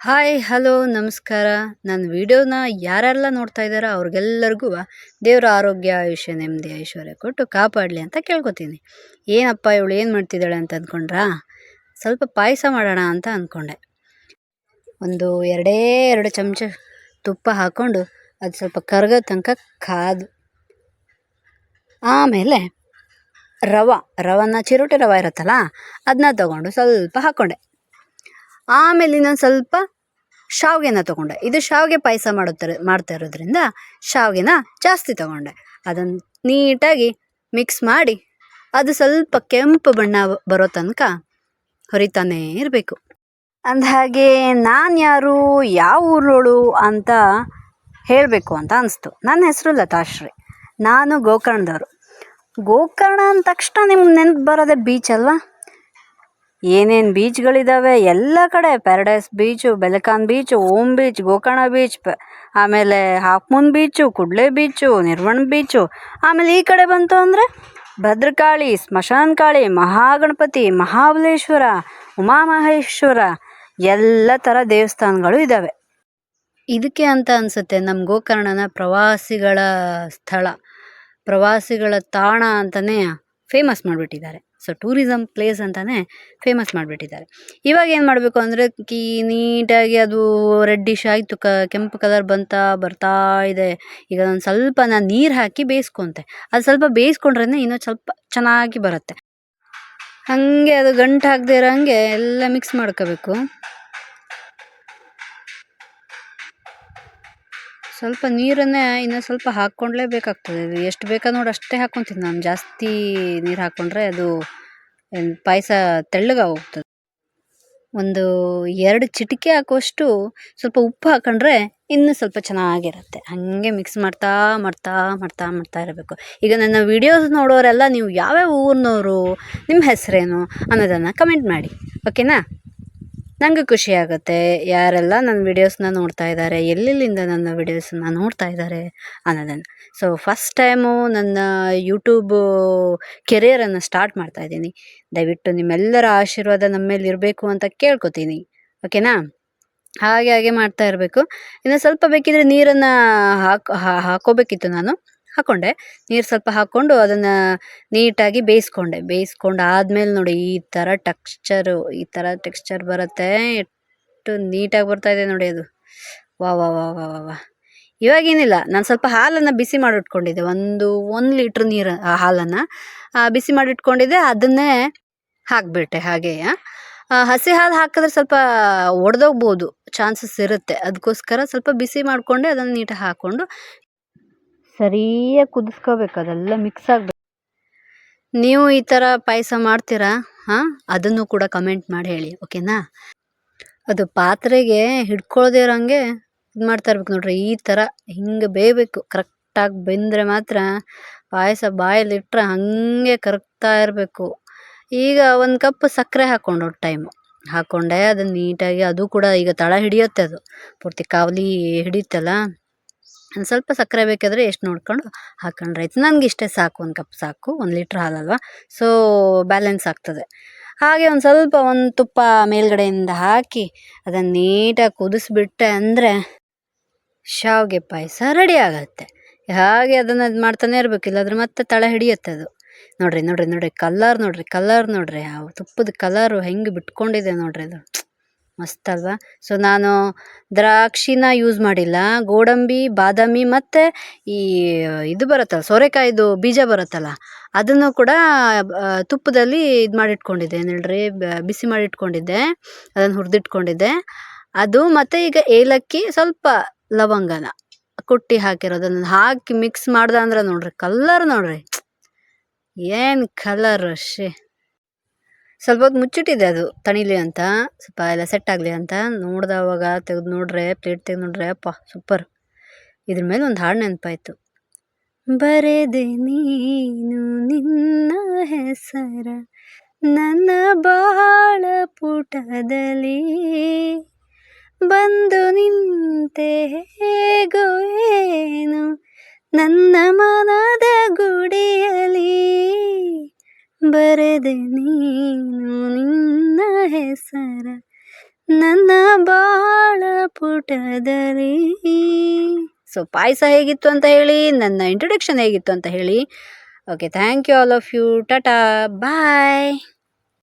Hi, hello, ನಮಸ್ಕಾರ. ನನ್ನ ವಿಡಿಯೋನ ಯಾರೆಲ್ಲ ನೋಡ್ತಾ ಇದ್ದಾರೋ ಅವ್ರಿಗೆಲ್ಲರಿಗೂ ದೇವರ ಆರೋಗ್ಯ, ಆಯುಷ್ಯ, ನೆಮ್ಮದಿ, ಐಶ್ವರ್ಯ ಕೊಟ್ಟು ಕಾಪಾಡಲಿ ಅಂತ ಕೇಳ್ಕೊತೀನಿ. ಏನಪ್ಪ ಇವಳು ಏನು ಮಾಡ್ತಿದ್ದಾಳೆ ಅಂತ ಅಂದ್ಕೊಂಡ್ರಾ ಸ್ವಲ್ಪ ಪಾಯಸ ಮಾಡೋಣ ಅಂತ ಅಂದ್ಕೊಂಡೆ ಒಂದು ಎರಡೇ ಎರಡು ಚಮಚ ತುಪ್ಪ ಹಾಕ್ಕೊಂಡು ಅದು ಸ್ವಲ್ಪ ಕರಗೋ ತನಕ ಕಾದು ಆಮೇಲೆ ರವೆ, ರವನ್ನ ಚಿರೋಟಿ ರವೆ ಇರುತ್ತಲ್ಲ ಅದನ್ನ ತಗೊಂಡು ಸ್ವಲ್ಪ ಹಾಕ್ಕೊಂಡೆ ಆಮೇಲೆ ಇನ್ನೊಂದು ಸ್ವಲ್ಪ ಶಾವಿಗೆನ ತೊಗೊಂಡೆ. ಇದು ಶಾವಿಗೆ ಪಾಯಸ ಮಾಡುತ್ತಾರೆ, ಮಾಡ್ತಾ ಇರೋದ್ರಿಂದ ಶಾವಿಗೆನ ಜಾಸ್ತಿ ತೊಗೊಂಡೆ. ಅದನ್ನು ನೀಟಾಗಿ ಮಿಕ್ಸ್ ಮಾಡಿ, ಅದು ಸ್ವಲ್ಪ ಕೆಂಪು ಬಣ್ಣ ಬರೋ ತನಕ ಹೊರಿತಾನೇ ಇರಬೇಕು. ಅಂದಹಾಗೆ ನಾನು ಯಾರು, ಯಾವ ಊರೋಳು ಅಂತ ಹೇಳಬೇಕು ಅಂತ ಅನಿಸ್ತು. ನನ್ನ ಹೆಸರು ಲತಾಶ್ರೀ. ನಾನು ಗೋಕರ್ಣದವರು. ಗೋಕರ್ಣ ಅಂದ ತಕ್ಷಣ ನಿಮ್ಗೆ ನೆನಪು ಬರೋದೇ ಬೀಚ್ ಅಲ್ವಾ? ಏನೇನು ಬೀಚ್ಗಳಿದ್ದಾವೆ ಎಲ್ಲ ಕಡೆ paradise beach Belekan beach Om beach Gokarna beach ಪ, ಆಮೇಲೆ half moon beach Kudle beach Nirvana beach ಆಮೇಲೆ ಈ ಕಡೆ ಬಂತು ಅಂದರೆ ಭದ್ರಕಾಳಿ ಸ್ಮಶಾನಕಾಳಿ ಮಹಾಗಣಪತಿ, ಮಹಾಬಲೇಶ್ವರ ಉಮಾಮಹೇಶ್ವರ ಎಲ್ಲ ಥರ ದೇವಸ್ಥಾನಗಳು ಇದ್ದಾವೆ ಇದಕ್ಕೆ ಅಂತ ಅನಿಸುತ್ತೆ ನಮ್ಮ ಗೋಕರ್ಣನ ಪ್ರವಾಸಿಗಳ ಸ್ಥಳ. ಪ್ರವಾಸಿಗಳ ತಾಣ ಅಂತಲೇ ಫೇಮಸ್ ಮಾಡಿಬಿಟ್ಟಿದ್ದಾರೆ. ಸೊ ಟೂರಿಸಮ್ ಪ್ಲೇಸ್ ಅಂತಲೇ ಫೇಮಸ್ ಮಾಡಿಬಿಟ್ಟಿದ್ದಾರೆ. ಇವಾಗ ಏನು ಮಾಡಬೇಕು ಅಂದರೆ, ಕೀ, ನೀಟಾಗಿ ಅದು ರೆಡ್ಡಿಶ್ ಆಯಿತು, ಕ, ಕೆಂಪು ಕಲರ್ ಬಂತಾ, ಬರ್ತಾ ಇದೆ. ಈಗ ಒಂದು ಸ್ವಲ್ಪ ನಾನು ನೀರು ಹಾಕಿ ಬೇಯಿಸ್ಕೊತೆ. ಅದು ಸ್ವಲ್ಪ ಬೇಯಿಸ್ಕೊಂಡ್ರೇ ಇನ್ನೂ ಸ್ವಲ್ಪ ಚೆನ್ನಾಗಿ ಬರುತ್ತೆ. ಹಾಗೆ ಅದು ಗಂಟು ಹಾಕದೇ ಇರೋ ಹಾಗೆ ಎಲ್ಲ ಮಿಕ್ಸ್ ಮಾಡ್ಕೋಬೇಕು. ಸ್ವಲ್ಪ ನೀರನ್ನೇ ಇನ್ನೂ ಸ್ವಲ್ಪ ಹಾಕ್ಕೊಂಡ್ಲೇಬೇಕಾಗ್ತದೆ. ಅದು ಎಷ್ಟು ಬೇಕಾ ನೋಡಿ ಅಷ್ಟೇ ಹಾಕ್ಕೊತೀನಿ ನಾನು. ಜಾಸ್ತಿ ನೀರು ಹಾಕ್ಕೊಂಡ್ರೆ ಅದು ಪಾಯಸ ಹೋಗ್ತದೆ ಒಂದು ಎರಡು ಚಿಟಿಕೆ ಹಾಕುವಷ್ಟು ಸ್ವಲ್ಪ ಉಪ್ಪು ಹಾಕೊಂಡ್ರೆ ಇನ್ನೂ ಸ್ವಲ್ಪ ಚೆನ್ನಾಗಿರುತ್ತೆ. ಹಾಗೆ ಮಿಕ್ಸ್ ಮಾಡ್ತಾ ಮಾಡ್ತಾ ಮಾಡ್ತಾ ಮಾಡ್ತಾ ಇರಬೇಕು. ಈಗ ನನ್ನ ವೀಡಿಯೋಸ್ ನೋಡೋರೆಲ್ಲ ನೀವು ಯಾವ್ಯಾವ ಊರಿನವರು ನಿಮ್ಮ ಹೆಸರೇನು ಅನ್ನೋದನ್ನು ಕಮೆಂಟ್ ಮಾಡಿ. ಓಕೆನಾ? ನನಗೂ ಖುಷಿ ಆಗುತ್ತೆ. ಯಾರೆಲ್ಲ ನನ್ನ ವೀಡಿಯೋಸ್ನ ನೋಡ್ತಾ ಇದ್ದಾರೆ, ಎಲ್ಲೆಲ್ಲಿಂದ ನನ್ನ ವೀಡಿಯೋಸನ್ನ ನೋಡ್ತಾ ಇದ್ದಾರೆ ಅನ್ನೋದನ್ನು. ಸೊ ಫಸ್ಟ್ ಟೈಮು ನನ್ನ ಯೂಟ್ಯೂಬು ಕೆರಿಯರನ್ನು ಸ್ಟಾರ್ಟ್ ಮಾಡ್ತಾ ಇದ್ದೀನಿ. ದಯವಿಟ್ಟು ನಿಮ್ಮೆಲ್ಲರ ಆಶೀರ್ವಾದ ನಮ್ಮ ಮೇಲೆ ಇರಬೇಕು ಅಂತ ಕೇಳ್ಕೊತೀನಿ. ಓಕೆನಾ ಹಾಗೆ ಹಾಗೆ ಮಾಡ್ತಾ ಇರಬೇಕು. ಇನ್ನು ಸ್ವಲ್ಪ ಬೇಕಿದ್ರೆ ನೀರನ್ನು ಹಾಕಿ ಹಾಕೋಬೇಕಿತ್ತು ನಾನು. ಹಾಕ್ಕೊಂಡೆ ನೀರು ಸ್ವಲ್ಪ ಹಾಕ್ಕೊಂಡು ಅದನ್ನು ನೀಟಾಗಿ ಬೇಯಿಸ್ಕೊಂಡೆ. ಬೇಯಿಸ್ಕೊಂಡು ಆದ್ಮೇಲೆ ನೋಡಿ ಈ ಥರ ಟೆಕ್ಸ್ಚರು, ಈ ಥರ ಟೆಕ್ಸ್ಚರ್ ಬರುತ್ತೆ. ಎಷ್ಟು ನೀಟಾಗಿ ಬರ್ತಾ ಇದೆ ನೋಡಿ ಅದು. ವಾ ವಾ ವಾ ವಾ ವಾ ವಾ. ಇವಾಗೇನಿಲ್ಲ ನಾನು ಸ್ವಲ್ಪ ಹಾಲನ್ನು ಬಿಸಿ ಮಾಡಿಟ್ಕೊಂಡಿದ್ದೆ. ಒಂದು ಒಂದು ಲೀಟ್ರ್ ನೀರು ಹಾಲನ್ನು ಬಿಸಿ ಮಾಡಿಟ್ಕೊಂಡಿದ್ದೆ. ಅದನ್ನೇ ಹಾಕಿಬಿಟ್ಟೆ ಹಾಗೆ ಹಸಿ ಹಾಲು ಹಾಕಿದ್ರೆ ಸ್ವಲ್ಪ ಒಡೆದೋಗ್ಬೋದು. ಚಾನ್ಸಸ್ ಇರುತ್ತೆ. ಅದಕ್ಕೋಸ್ಕರ ಸ್ವಲ್ಪ ಬಿಸಿ ಮಾಡಿಕೊಂಡೆ, ಅದನ್ನು ನೀಟಾಗಿ ಹಾಕ್ಕೊಂಡು ಸರಿಯಾಗಿ ಕುದಿಸ್ಕೋಬೇಕು, ಅದೆಲ್ಲ ಮಿಕ್ಸ್ ಆಗಬೇಕು. ನೀವು ಈ ಥರ ಪಾಯಸ ಮಾಡ್ತೀರಾ? ಹಾಂ, ಅದನ್ನು ಕೂಡ ಕಮೆಂಟ್ ಮಾಡಿ ಹೇಳಿ ಓಕೆನಾ ಅದು ಪಾತ್ರೆಗೆ ಹಿಡ್ಕೊಳ್ದೇ ಇರೋಂಗೆ ಇದು ಮಾಡ್ತಾ ಇರ್ಬೇಕು ನೋಡ್ರಿ, ಈ ಥರ ಹಿಂಗೆ ಬೇಯಬೇಕು ಕರೆಕ್ಟಾಗಿ ಬೆಂದರೆ ಮಾತ್ರ ಪಾಯಸ ಬಾಯಲ್ಲಿ ಇಟ್ಟರೆ ಹಾಗೆ ಕರಗ್ತಾ ಇರಬೇಕು. ಈಗ ಒಂದು ಕಪ್ ಸಕ್ಕರೆ ಹಾಕ್ಕೊಂಡು ಟೈಮು ಹಾಕ್ಕೊಂಡೆ ಅದನ್ನು ನೀಟಾಗಿ, ಅದು ಕೂಡ ಈಗ ತಳ ಹಿಡಿಯುತ್ತೆ ಅದು. ಪೂರ್ತಿ ಕಾವಲಿ ಹಿಡಿಯುತ್ತಲ್ಲ? ಸ್ವಲ್ಪ ಸಕ್ಕರೆ ಬೇಕಾದರೆ ಎಷ್ಟು ನೋಡ್ಕೊಂಡು ಹಾಕೊಂಡ್ರೆ ಆಯ್ತು ನನಗೆ ಇಷ್ಟೇ ಸಾಕು ಒಂದು ಕಪ್ ಸಾಕು, ಒಂದು ಲೀಟ್ರ್ ಹಾಲಲ್ವ? ಸೊ ಬ್ಯಾಲೆನ್ಸ್ ಆಗ್ತದೆ. ಹಾಗೆ ಒಂದು ಸ್ವಲ್ಪ ಒಂದು ತುಪ್ಪ ಮೇಲ್ಗಡೆಯಿಂದ ಹಾಕಿ ಅದನ್ನು ನೀಟಾಗಿ ಕುದಿಸ್ಬಿಟ್ಟೆ ಅಂದರೆ ಶಾವಿಗೆ ಪಾಯಸ ರೆಡಿ ಆಗುತ್ತೆ. ಹಾಗೆ ಅದನ್ನು ಅದು ಮಾಡ್ತಾನೆ ಇರಬೇಕು, ಇಲ್ಲಾಂದ್ರೆ ಮತ್ತೆ ತಳ ಹಿಡಿಯುತ್ತೆ ಅದು. ನೋಡಿರಿ ನೋಡಿರಿ ನೋಡಿರಿ ಕಲ್ಲರ್ ನೋಡಿರಿ ಕಲರ್ ನೋಡಿರಿ, ಆ ತುಪ್ಪದ ಕಲರು ಹೆಂಗೆ ಬಿಟ್ಕೊಂಡಿದೆ ನೋಡಿರಿ ಅದು. ಮಸ್ತ್ ಅಲ್ವಾ ಸೊ ನಾನು ದ್ರಾಕ್ಷಿನ ಯೂಸ್ ಮಾಡಿಲ್ಲ. ಗೋಡಂಬಿ, ಬಾದಾಮಿ ಮತ್ತು ಈ, ಇದು ಬರುತ್ತಲ್ಲ, ಸೋರೆಕಾಯಿದು ಬೀಜ ಬರುತ್ತಲ್ಲ, ಅದನ್ನು ಕೂಡ ತುಪ್ಪದಲ್ಲಿ ಇದು ಮಾಡಿಟ್ಕೊಂಡಿದ್ದೆ. ಏನು ಬಿಸಿ ಮಾಡಿಟ್ಕೊಂಡಿದ್ದೆ. ಅದನ್ನು ಹುರಿದಿಟ್ಕೊಂಡಿದ್ದೆ. ಅದು ಮತ್ತು ಈಗ ಏಲಕ್ಕಿ ಸ್ವಲ್ಪ ಲವಂಗನ ಕುಟ್ಟಿ ಹಾಕಿರೋದನ್ನು ಹಾಕಿ ಮಿಕ್ಸ್ ಮಾಡ್ದೆ ಅಂದ್ರೆ ನೋಡ್ರಿ ಕಲ್ಲರ್ ನೋಡ್ರಿ. ಏನು ಕಲರ್ ಶೇ. ಸ್ವಲ್ಪ ಹೊತ್ತು ಮುಚ್ಚಿಟ್ಟಿದ್ದೆ ಅದು ತಣಿಲಿ ಅಂತ. ಸ್ವಲ್ಪ ಎಲ್ಲ ಸೆಟ್ ಆಗಲಿ ಅಂತ. ನೋಡ್ದವಾಗ ತೆಗೆದು ನೋಡ್ರೆ ಪ್ಲೇಟ್ ತೆಗೆದು ನೋಡ್ರೆ, ಅಪ್ಪ ಸೂಪರ್ ಇದ್ರ ಮೇಲೆ ಒಂದು ಹಾಡು ನೆನಪಾಯ್ತು. ಬರೆದೆ ನೀನು ನಿನ್ನ ಹೆಸರ, ನನ್ನ ಬಾಳ ಪುಟದಲ್ಲಿ. ಬಂದು ನಿಂತೆ ಹೇಗೋ ಏನು, ನನ್ನ ಮನದ ಬರೆದೆ ನೀನು ನಿನ್ನ ಹೆಸರ, ನನ್ನ ಬಾಳ ಪುಟದಲ್ಲಿ ಸೊ ಪಾಯಸ ಹೇಗಿತ್ತು ಅಂತ ಹೇಳಿ, ನನ್ನ ಇಂಟ್ರೊಡಕ್ಷನ್ ಹೇಗಿತ್ತು ಅಂತ ಹೇಳಿ. Okay thank you all of you tata bye